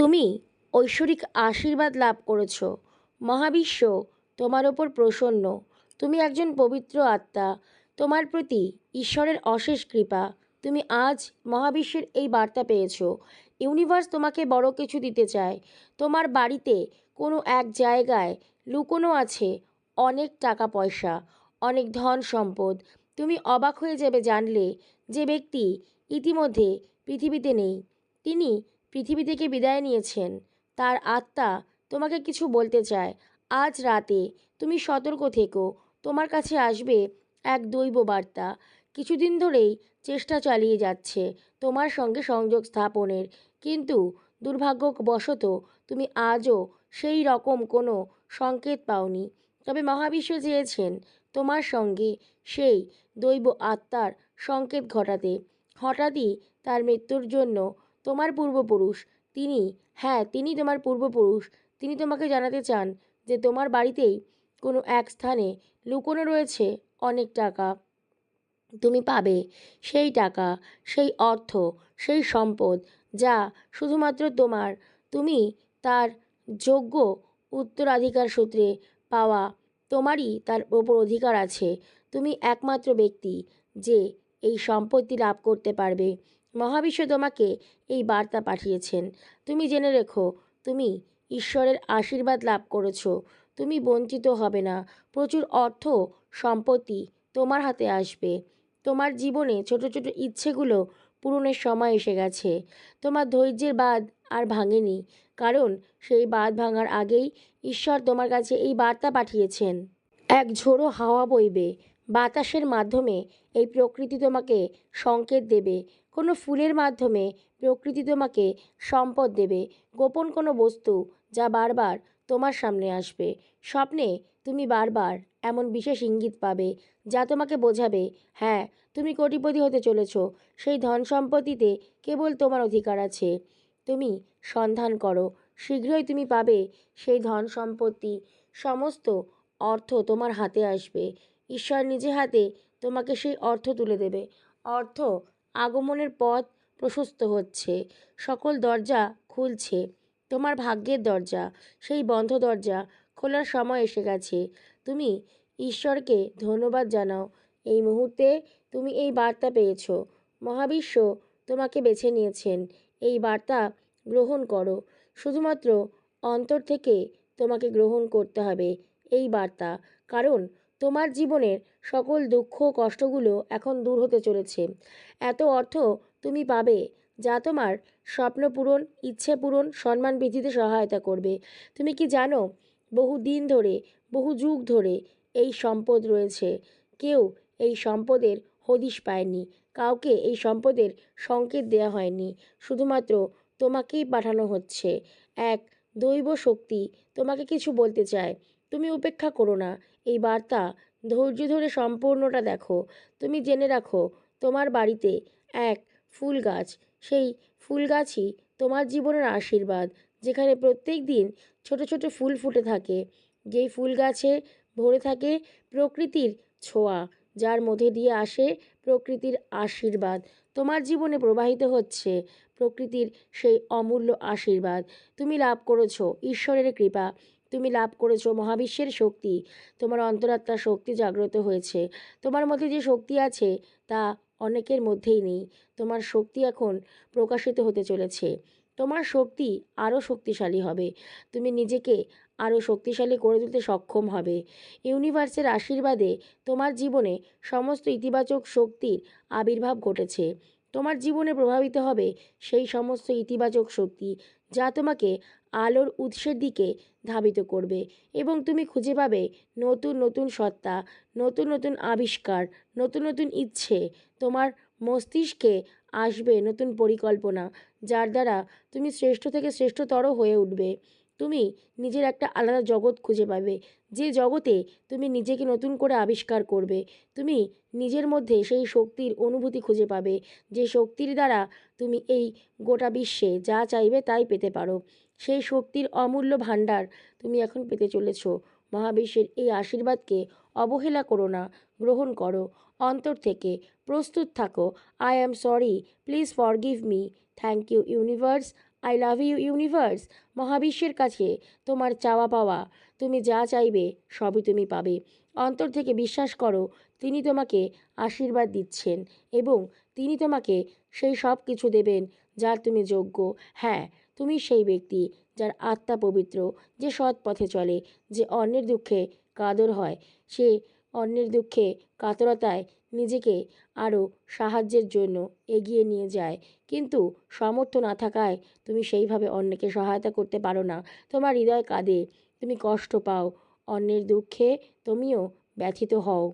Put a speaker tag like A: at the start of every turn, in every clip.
A: তুমি ঐশ্বরিক আশীর্বাদ লাভ করেছ। মহাবিশ্ব তোমার ওপর প্রসন্ন। তুমি একজন পবিত্র আত্মা। তোমার প্রতি ঈশ্বরের অশেষ কৃপা। তুমি আজ মহাবিশ্বের এই বার্তা পেয়েছ। ইউনিভার্স তোমাকে বড় কিছু দিতে চায়। তোমার বাড়িতে কোনো এক জায়গায় লুকোনো আছে অনেক টাকা পয়সা অনেক ধন সম্পদ তুমি অবাক হয়ে যাবে জানলে যে ব্যক্তি ইতিমধ্যে পৃথিবীতে নেই। তিনি পৃথিবী থেকে বিদায় নিয়েছেন। তার আত্মা তোমাকে কিছু বলতে চায়। আজ রাতে তুমি সতর্ক থেকো। তোমার কাছে আসবে এক দৈব বার্তা। কিছুদিন ধরেই চেষ্টা চালিয়ে যাচ্ছে তোমার সঙ্গে সংযোগ স্থাপনের। কিন্তু দুর্ভাগ্যবশত তুমি আজও সেই রকম কোনো সংকেত পাওনি। তবে মহাবিশ্ব চেয়েছেন তোমার সঙ্গে সেই দৈব আত্মার সংকেত ঘটাতে। হঠাৎই তার মৃত্যুর জন্য তোমার পূর্বপুরুষ। তিনি হ্যাঁ তিনি তোমার পূর্বপুরুষ। তিনি তোমাকে জানাতে চান যে তোমার বাড়িতেই কোনো এক স্থানে লুকোনো রয়েছে অনেক টাকা। তুমি পাবে সেই টাকা, সেই অর্থ, সেই সম্পদ যা শুধুমাত্র তোমার, তুমি তার যোগ্য উত্তরাধিকার সূত্রে পাওয়া তোমারই তার ওপর অধিকার আছে। তুমি একমাত্র ব্যক্তি যে এই সম্পত্তি লাভ করতে পারবে। মহাবিশ্ব তোমাকে এই বার্তা পাঠিয়েছেন। তুমি জেনে রেখো, তুমি ঈশ্বরের আশীর্বাদ লাভ করেছ। তুমি বঞ্চিত হবে না। প্রচুর অর্থ, সম্পত্তি তোমার হাতে আসবে। তোমার জীবনে ছোট ছোট ইচ্ছেগুলো পূরণের সময় এসে গেছে। তোমার ধৈর্যের বাঁধ আর ভাঙেনি। কারণ সেই বাঁধ ভাঙার আগেই ঈশ্বর তোমার কাছে এই বার্তা পাঠিয়েছেন। এক ঝোড়ো হাওয়া বইবে। বাতাসের মাধ্যমে এই প্রকৃতি তোমাকে সংকেত দেবে। কোনো ফুলের মাধ্যমে প্রকৃতি তোমাকে সম্পদ দেবে। গোপন কোনো বস্তু যা বারবার তোমার সামনে আসবে। স্বপ্নে তুমি বারবার এমন বিশেষ ইঙ্গিত পাবে যা তোমাকে বোঝাবে হ্যাঁ তুমি কোটিপতি হতে চলেছ। সেই ধন সম্পত্তিতে কেবল তোমার অধিকার আছে। তুমি সন্ধান করো। শীঘ্রই তুমি পাবে। সেই ধন সম্পত্তি, সমস্ত অর্থ তোমার হাতে আসবে। ঈশ্বর নিজে হাতে তোমাকে সেই অর্থ তুলে দেবে। অর্থ আগমনের পথ প্রশস্ত হচ্ছে। সকল দরজা খুলছে। তোমার ভাগ্যের দরজা, সেই বন্ধ দরজা খোলার সময় এসে গেছে। তুমি ঈশ্বরকে ধন্যবাদ জানাও। এই মুহূর্তে তুমি এই বার্তা পেয়েছ। মহাবিশ্ব তোমাকে বেছে নিয়েছেন। এই বার্তা গ্রহণ করো। শুধুমাত্র অন্তর থেকে তোমাকে গ্রহণ করতে হবে। এই বার্তা, কারণ তোমার জীবনের সকল দুঃখ কষ্টগুলো এখন দূর হতে চলেছে। এত অর্থ তুমি পাবে, যা তোমার স্বপ্ন পূরণ, ইচ্ছে পূরণ, সম্মান বৃদ্ধিতে সহায়তা করবে। তুমি কি জানো, বহু দিন ধরে, বহু যুগ ধরে এই সম্পদ রয়েছে। কেউ এই সম্পদের হদিশ পায়নি, কাউকে এই সম্পদের সংকেত দেওয়া হয়নি। শুধুমাত্র তোমাকেই পাঠানো হচ্ছে। এক দৈব শক্তি তোমাকে কিছু বলতে চায়। তুমি উপেক্ষা করো না এই বার্তা, ধৈর্য ধরে সম্পূর্ণটা দেখো। তুমি জেনে রাখো, তোমার বাড়িতে এক ফুল গাছ, সেই ফুল গাছই তোমার জীবনের আশীর্বাদ, যেখানে প্রত্যেক দিন ছোট ছোট ফুল ফুটে থাকে। যেই ফুল গাছে ভরে থাকে প্রকৃতির ছোঁয়া, যার মধ্যে দিয়ে আসে প্রকৃতির আশীর্বাদ। তোমার জীবনে প্রবাহিত হচ্ছে প্রকৃতির সেই অমূল্য আশীর্বাদ। তুমি লাভ করেছ ঈশ্বরের কৃপা তুমি লাভ করেছ, মহাবিশ্বের শক্তি। তোমার অন্তরাত্মার শক্তি জাগ্রত হয়েছে। তোমার মধ্যে যে শক্তি আছে, তা অনেকের মধ্যেই নেই। তোমার শক্তি এখন প্রকাশিত হতে চলেছে। তোমার শক্তি আরও শক্তিশালী হবে। তুমি নিজেকে আরও শক্তিশালী করে তুলতে সক্ষম হবে। ইউনিভার্সের আশীর্বাদে তোমার জীবনে সমস্ত ইতিবাচক শক্তির আবির্ভাব ঘটেছে। তোমার জীবনে প্রভাবিত হবে সেই সমস্ত ইতিবাচক শক্তি যা তোমাকে আলোর উৎসের দিকে ধাবিত করবে এবং তুমি খুঁজে পাবে নতুন নতুন সত্তা, নতুন নতুন আবিষ্কার, নতুন নতুন ইচ্ছে। তোমার মস্তিষ্কে আসবে নতুন পরিকল্পনা, যার দ্বারা তুমি শ্রেষ্ঠ থেকে শ্রেষ্ঠতর হয়ে উঠবে। তুমি নিজের একটা আলাদা জগৎ খুঁজে পাবে। যে জগতে তুমি নিজেকে নতুন করে আবিষ্কার করবে। তুমি নিজের মধ্যে সেই শক্তির অনুভূতি খুঁজে পাবে, যে শক্তির দ্বারা তুমি এই গোটা বিশ্বে যা চাইবে তাই পেতে পারো। সেই শক্তির অমূল্য ভাণ্ডার তুমি এখন পেতে চলেছ। মহাবিশ্বের এই আশীর্বাদকে অবহেলা করো না, গ্রহণ করো, অন্তর থেকে প্রস্তুত থাকো। I am sorry please forgive me thank you universe I love you universe মহাবিশ্বের কাছে তোমার চাওয়া পাওয়া। তুমি যা চাইবে, সবই তুমি পাবে। অন্তর থেকে বিশ্বাস করো, তিনি তোমাকে আশীর্বাদ দিচ্ছেন এবং তিনি তোমাকে সেই সব কিছু দেবেন যার তুমি যোগ্য। হ্যাঁ তুমি সেই ব্যক্তি যার আত্মা পবিত্র, যে সৎ পথে চলে, যে অন্যের দুঃখে কাদর হয়। সে অন্যের দুঃখে কাতরতায় নিজেকে আরও সাহায্যের জন্য এগিয়ে নিয়ে যায়। কিন্তু সামর্থ্য না থাকায় তুমি সেইভাবে অন্যকে সহায়তা করতে পারো না। তোমার হৃদয় কাঁদে, তুমি কষ্ট পাও, অন্যের দুঃখে তুমিও ব্যথিত হও।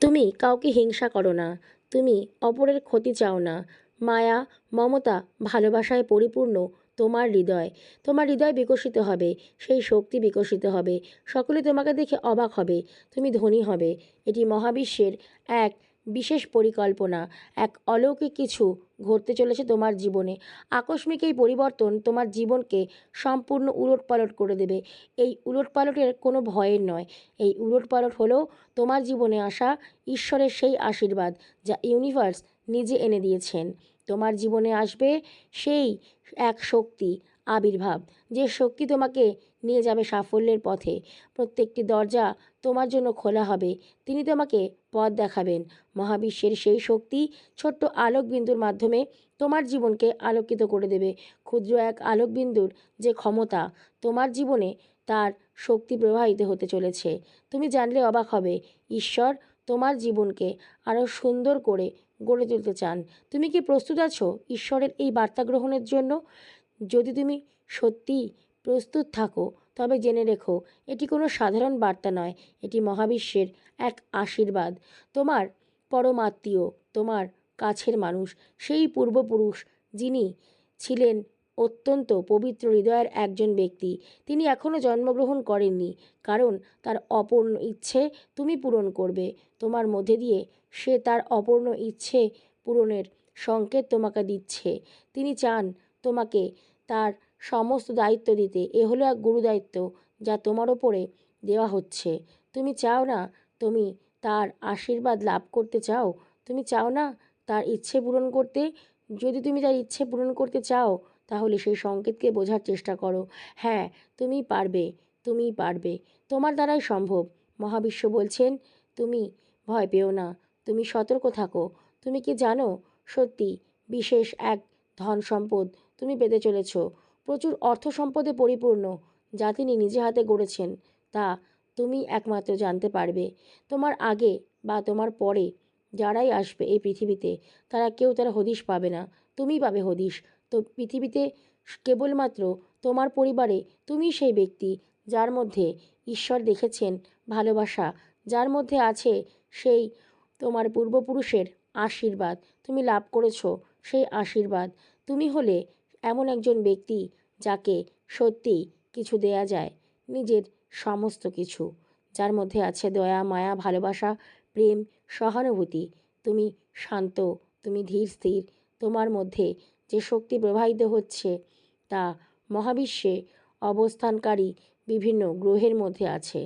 A: তুমি কাউকে হিংসা করো না, তুমি অপরের ক্ষতি চাও না। মায়া, মমতা, ভালোবাসায় পরিপূর্ণ তোমার হৃদয়। তোমার হৃদয় বিকশিত হবে, সেই শক্তি বিকশিত হবে। সকলে তোমাকে দেখে অবাক হবে, তুমি ধনী হবে। এটি মহাবিশ্বের এক বিশেষ পরিকল্পনা। এক অলৌকিক কিছু ঘটতে চলেছে তোমার জীবনে। আকস্মিক এই পরিবর্তন তোমার জীবনকে সম্পূর্ণ উলটপালট করে দেবে। এই উলটপালটের কোনো ভয়ের নয়। এই উলটপালট হলো তোমার জীবনে আসা ঈশ্বরের সেই আশীর্বাদ যা ইউনিভার্স নিজে এনে দিয়েছেন। তোমার জীবনে আসবে সেই এক শক্তি আবির্ভাব। যে শক্তি তোমাকে নিয়ে যাবে সাফল্যের পথে, প্রত্যেকটি দরজা তোমার জন্য খোলা হবে, তিনি তোমাকে পথ দেখাবেন। মহাবিশ্বের সেই শক্তি ছোট্ট আলোকবিন্দুর মাধ্যমে তোমার জীবনকে আলোকিত করে দেবে। ক্ষুদ্র এক আলোকবিন্দুর যে ক্ষমতা তোমার জীবনে তার শক্তি প্রবাহিত হতে চলেছে। তুমি জানলে অবাক হবে, ঈশ্বর তোমার জীবনকে আরও সুন্দর করে গড়ে তুলতে চান। তুমি কি প্রস্তুত আছো ঈশ্বরের এই বার্তা গ্রহণের জন্য? যদি তুমি সত্যি প্রস্তুত থাকো, তবে জেনে রেখো, এটি কোনো সাধারণ বার্তা নয়, এটি মহাবিশ্বের এক আশীর্বাদ। তোমার পরমাত্মীয় তোমার কাছের মানুষ, সেই পূর্বপুরুষ যিনি ছিলেন অত্যন্ত পবিত্র হৃদয়ের একজন ব্যক্তি, তিনি এখনও জন্মগ্রহণ করেননি, কারণ তার অপূর্ণ ইচ্ছে তুমি পূরণ করবে। তোমার মধ্যে দিয়ে সে তার অপূর্ণ ইচ্ছে পূরণের সংকেত তোমাকে দিচ্ছে। তিনি চান তোমাকে তার সমস্ত দায়িত্ব দিতে। এ হলো এক গুরু দায়িত্ব যা তোমার ওপরে দেওয়া হচ্ছে। তুমি চাও না তুমি তার আশীর্বাদ লাভ করতে চাও? তুমি চাও না তার ইচ্ছে পূরণ করতে? যদি তুমি তার ইচ্ছে পূরণ করতে চাও, তাহলে সেই সংকেতকে বোঝার চেষ্টা করো। হ্যাঁ তুমি পারবে তুমি পারবে। তোমার দ্বারাই সম্ভব। মহাবিশ্ব বলছেন, তুমি ভয় পেও না, তুমি সতর্ক থাকো। তুমি কি জানো সত্যি বিশেষ এক ধন সম্পদ তুমি পেতে চলেছ। প্রচুর অর্থ সম্পদে পরিপূর্ণ, যা তিনি নিজে হাতে গড়েছেন। তা তুমি একমাত্র জানতে পারবে। তোমার আগে বা তোমার পরে যারাই আসবে এই পৃথিবীতে, তারা কেউ তারা হদিশ পাবে না। তুমি পাবে হদিশ। তো পৃথিবীতে কেবলমাত্র তোমার পরিবারে তুমি সেই ব্যক্তি যার মধ্যে ঈশ্বর দেখেছেন, ভালোবাসা, যার মধ্যে আছে সেই তোমার পূর্বপুরুষের আশীর্বাদ। তুমি লাভ করেছ সেই আশীর্বাদ। তুমি হলে এমন একজন ব্যক্তি যাকে সত্যি কিছু দেয়া যায়, নিজের সমস্ত কিছু। যার মধ্যে আছে দয়া, মায়া, ভালোবাসা, প্রেম, সহানুভূতি। তুমি শান্ত, তুমি ধীর, স্থির। তোমার মধ্যে যে শক্তি প্রবাহিত হচ্ছে তা মহাবিশ্বে অবস্থানকারী বিভিন্ন গ্রহের মধ্যে আছে।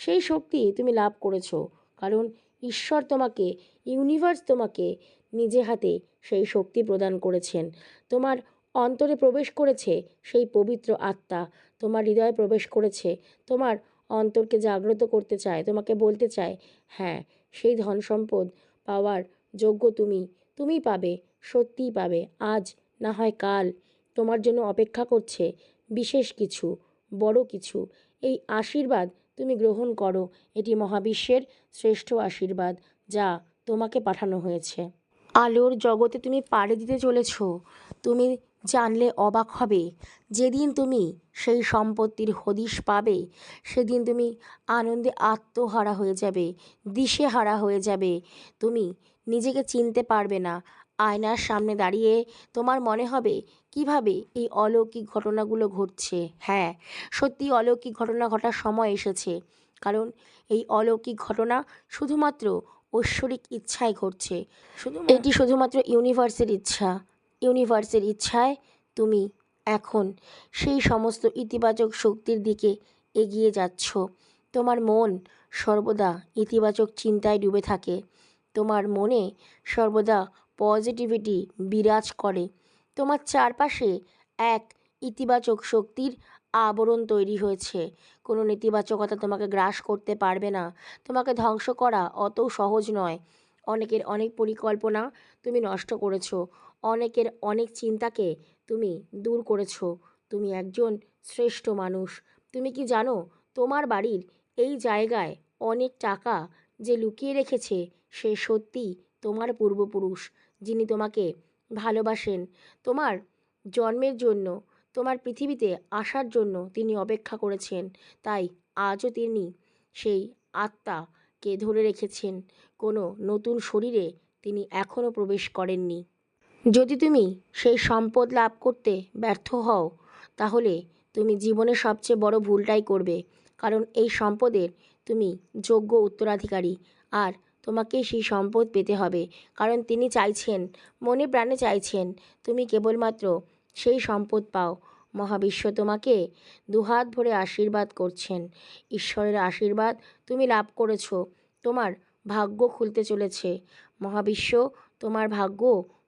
A: সেই শক্তি তুমি লাভ করেছ, কারণ ঈশ্বর তোমাকে, ইউনিভার্স তোমাকে নিজে হাতে সেই শক্তি প্রদান করেছেন। তোমার অন্তরে প্রবেশ করেছে সেই পবিত্র আত্মা। তোমার হৃদয়ে প্রবেশ করেছে। তোমার অন্তরকে জাগ্রত করতে চায়, তোমাকে বলতে চায় হ্যাঁ সেই ধন সম্পদ পাওয়ার যোগ্য তুমি। তুমি পাবে, সত্যিই পাবে। আজ না হয় কাল তোমার জন্য অপেক্ষা করছে বিশেষ কিছু, বড় কিছু। এই আশীর্বাদ তুমি গ্রহণ করো। এটি মহাবিশ্বের শ্রেষ্ঠ আশীর্বাদ যা তোমাকে পাঠানো হয়েছে। আলোর জগতে তুমি পাড়ি দিতে চলেছ। তুমি জানলে অবাক হবে। যেদিন তুমি সেই সম্পত্তির হদিশ পাবে সেদিন তুমি আনন্দে আত্মহারা হয়ে যাবে দিশেহারা হয়ে যাবে। তুমি নিজেকে চিনতে পারবে না। আয়নার সামনে দাঁড়িয়ে তোমার মনে হবে কীভাবে এই অলৌকিক ঘটনাগুলো ঘটছে? হ্যাঁ সত্যি অলৌকিক ঘটনা ঘটার সময় এসেছে। কারণ এই অলৌকিক ঘটনা শুধুমাত্র ঐশ্বরিক ইচ্ছায় ঘটছে। শুধু এটি শুধুমাত্র ইউনিভার্সের ইচ্ছা। ইউনিভার্সের ইচ্ছায় তুমি এখন সেই সমস্ত ইতিবাচক শক্তির দিকে এগিয়ে যাচ্ছ। তোমার মন সর্বদা ইতিবাচক চিন্তায় ডুবে থাকে। তোমার মনে সর্বদা পজিটিভিটি বিরাজ করে। তোমার চারপাশে এক ইতিবাচক শক্তির আবরণ তৈরি হয়েছে। কোনো নেতিবাচকতা তোমাকে গ্রাস করতে পারবে না। তোমাকে ধ্বংস করা অত সহজ নয়। অনেকের অনেক পরিকল্পনা তুমি নষ্ট করেছ। অনেকের অনেক চিন্তাকে তুমি দূর করেছ। তুমি একজন শ্রেষ্ঠ মানুষ। তুমি কি জানো, তোমার বাড়ির এই জায়গায় অনেক টাকা যে লুকিয়ে রেখেছে, সে সত্যি তোমার পূর্বপুরুষ, যিনি তোমাকে ভালোবাসেন। তোমার জন্মের জন্য, তোমার পৃথিবীতে আসার জন্য তিনি অপেক্ষা করেছেন। তাই আজও তিনি সেই আত্মাকে ধরে রেখেছেন। কোনো নতুন শরীরে তিনি এখনও প্রবেশ করেননি। যদি তুমি সেই সম্পদ লাভ করতে ব্যর্থ হও, তাহলে তুমি জীবনে সবচেয়ে বড় ভুলটাই করবে। কারণ এই সম্পদের তুমি যোগ্য উত্তরাধিকারী আর তোমাকে সেই সম্পদ পেতে হবে। কারণ তিনি চাইছেন, মনে প্রাণে চাইছেন, তুমি কেবলমাত্র সেই সম্পদ পাও। মহাবিশ্ব তোমাকে দুহাত ভরে আশীর্বাদ করছেন। ঈশ্বরের আশীর্বাদ তুমি লাভ করেছ। তোমার ভাগ্য খুলতে চলেছে। মহাবিশ্ব তোমার ভাগ্য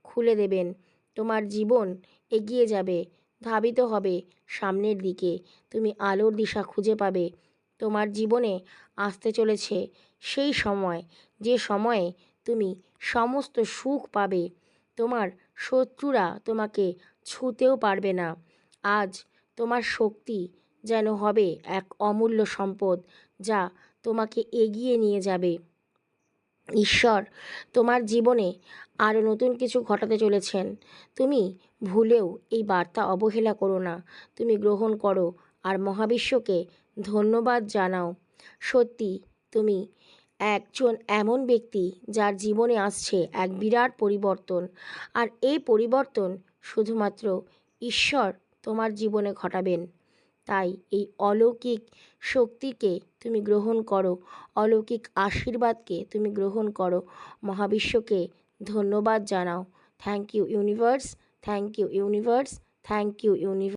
A: খুলে দেবেন। তোমার জীবন এগিয়ে যাবে, ধাবিত হবে সামনের দিকে। তুমি আলোর দিশা খুঁজে পাবে। তোমার জীবনে আসতে চলেছে সেই সময়, যে সময়ে তুমি সমস্ত সুখ পাবে। তোমার শত্রুরা তোমাকে ছুঁতেও পারবে না। আজ তোমার শক্তি যেন হবে এক অমূল্য সম্পদ, যা তোমাকে এগিয়ে নিয়ে যাবে। ঈশ্বর, তোমার জীবনে আরও নতুন কিছু ঘটাতে চলেছেন। তুমি ভুলেও এই বার্তা অবহেলা করো না। তুমি গ্রহণ করো আর মহাবিশ্বকে ধন্যবাদ জানাও। সত্যি, তুমি একজন এমন ব্যক্তি যার জীবনে আসছে এক বিরাট পরিবর্তন। আর এই পরিবর্তন শুধুমাত্র ঈশ্বর তোমার জীবনে ঘটাবেন। তাই এই অলৌকিক শক্তিকে তুমি গ্রহণ করো, অলৌকিক আশীর্বাদকে তুমি গ্রহণ করো। মহাবিশ্বকে ধন্যবাদ জানাও। Thank you universe thank you universe thank you universe